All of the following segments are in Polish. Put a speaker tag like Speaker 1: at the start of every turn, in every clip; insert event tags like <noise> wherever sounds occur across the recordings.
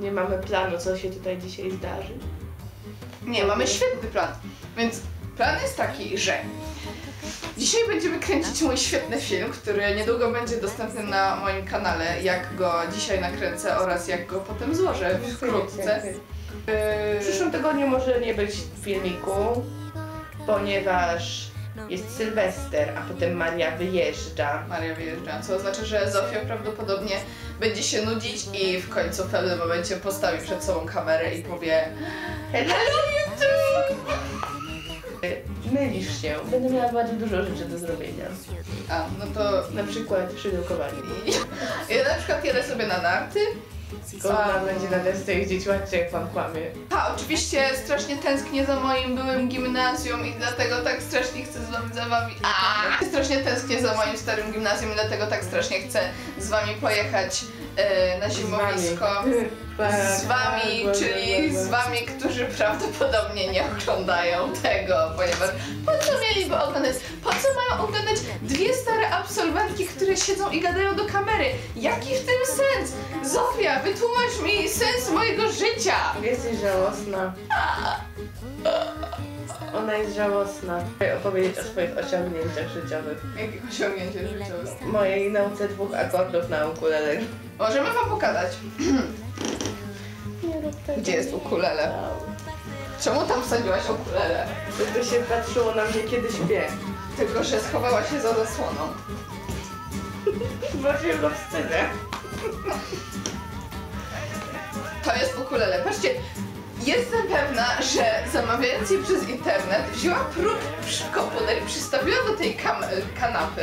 Speaker 1: Nie mamy planu, co się tutaj dzisiaj zdarzy.
Speaker 2: Nie, mamy świetny plan. Więc plan jest taki, że dzisiaj będziemy kręcić mój świetny film, który niedługo będzie dostępny na moim kanale, jak go dzisiaj nakręcę oraz jak go potem złożę wkrótce.
Speaker 1: W przyszłym tygodniu może nie być filmiku, ponieważ jest Sylwester, a potem Maria wyjeżdża.
Speaker 2: Maria wyjeżdża, co oznacza, że Zofia prawdopodobnie będzie się nudzić i w końcu w pewnym momencie postawi przed sobą kamerę i powie
Speaker 1: Hello YouTube! Mylisz się. Będę miała bardzo dużo rzeczy do zrobienia.
Speaker 2: A, no to
Speaker 1: Na przykład szydełkowanie. <laughs>
Speaker 2: ja na przykład jadę sobie na narty.
Speaker 1: Ona będzie na desce jeździć, ładnie jak pan kłamie.
Speaker 2: A, oczywiście strasznie tęsknię za moim byłym gimnazjum i dlatego tak strasznie chcę z wami, za wami... A! Strasznie tęsknię za moim starym gimnazjum i dlatego tak strasznie chcę z wami pojechać e, na zimowisko. Z wami, <laughs> czyli z wami, którzy prawdopodobnie nie oglądają tego, ponieważ po co mieliby oglądać? Po co mają oglądać dwie stare absolwentki, które siedzą i gadają do kamery? Jaki w tym sens? Zofia, wytłumacz mi sens mojego życia!
Speaker 1: Jesteś żałosna. Ona jest żałosna. Opowiedzieć o swoich osiągnięciach życiowych.
Speaker 2: Jakich osiągnięcie życiowe?
Speaker 1: Mojej nauce dwóch akordów na ukulele.
Speaker 2: Możemy wam pokazać.
Speaker 1: Nie rób tego.
Speaker 2: Gdzie jest ukulele? Czemu tam wsadziłaś ukulele?
Speaker 1: Żeby się patrzyło na mnie, kiedy śpię.
Speaker 2: Tylko, że schowała się za zasłoną.
Speaker 1: Bo się go wstydzę.
Speaker 2: To jest ukulele. Patrzcie, jestem pewna, że zamawiając je przez internet wzięła próg komputer i przystawiła do tej kanapy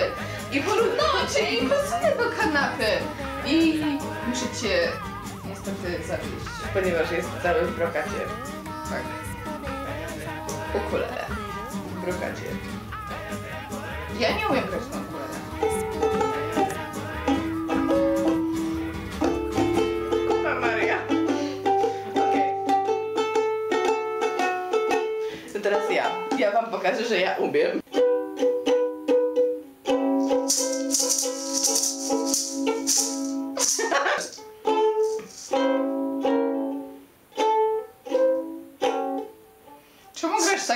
Speaker 2: i porównała, czy jej pasuje do kanapy. I muszę cię niestety zawieść.
Speaker 1: Ponieważ jest cały w brokacie.
Speaker 2: Tak. Ukulele.
Speaker 1: W brokacie.
Speaker 2: Ja nie umiem grać na ukulele.
Speaker 1: Kupa Maria. Okej. To teraz ja. Ja wam pokażę, że ja umiem.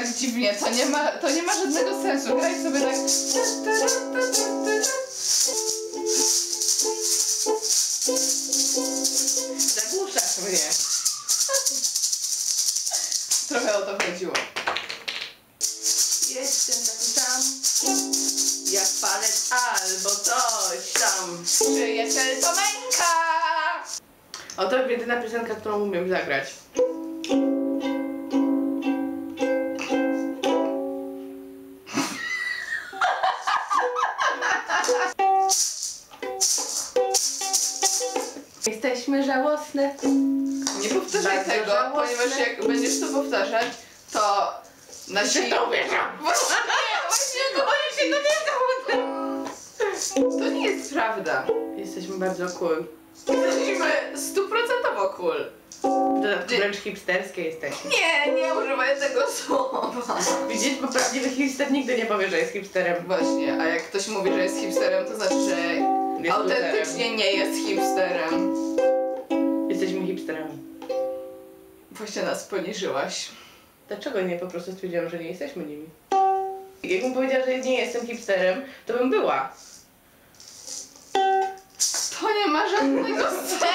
Speaker 2: Tak dziwnie? To nie ma, to nie ma żadnego sensu. Graj sobie tak.
Speaker 1: Zagłuszasz mnie.
Speaker 2: Trochę o to chodziło.
Speaker 1: Jestem taki sam. Jak palec albo coś tam.
Speaker 2: Przyjaciel Tomenka!
Speaker 1: Oto jedyna piosenka, którą umiem zagrać. Jesteśmy żałosne.
Speaker 2: Nie powtarzaj
Speaker 1: Bardzo
Speaker 2: tego,
Speaker 1: żałosne.
Speaker 2: ponieważ jak będziesz to powtarzać, to nasi...
Speaker 1: to uwierzą. <laughs>
Speaker 2: Właśnie, właśnie go oni się dowiedzą! To nie jest prawda.
Speaker 1: Jesteśmy bardzo cool.
Speaker 2: Jesteśmy stuprocentowo cool.
Speaker 1: W dodatku wręcz hipsterskie jesteśmy.
Speaker 2: Nie, nie używaj tego słowa.
Speaker 1: Widzisz, bo prawdziwy hipster nigdy nie powie, że jest hipsterem.
Speaker 2: Właśnie, a jak ktoś mówi, że jest hipsterem, to znaczy, że
Speaker 1: Jest
Speaker 2: autentycznie nie jest hipsterem.
Speaker 1: Jesteśmy hipsterami.
Speaker 2: Właśnie nas poniżyłaś.
Speaker 1: Dlaczego nie po prostu stwierdziłam, że nie jesteśmy nimi? Jakbym powiedziała, że nie jestem hipsterem, to bym była.
Speaker 2: To nie ma żadnego sensu.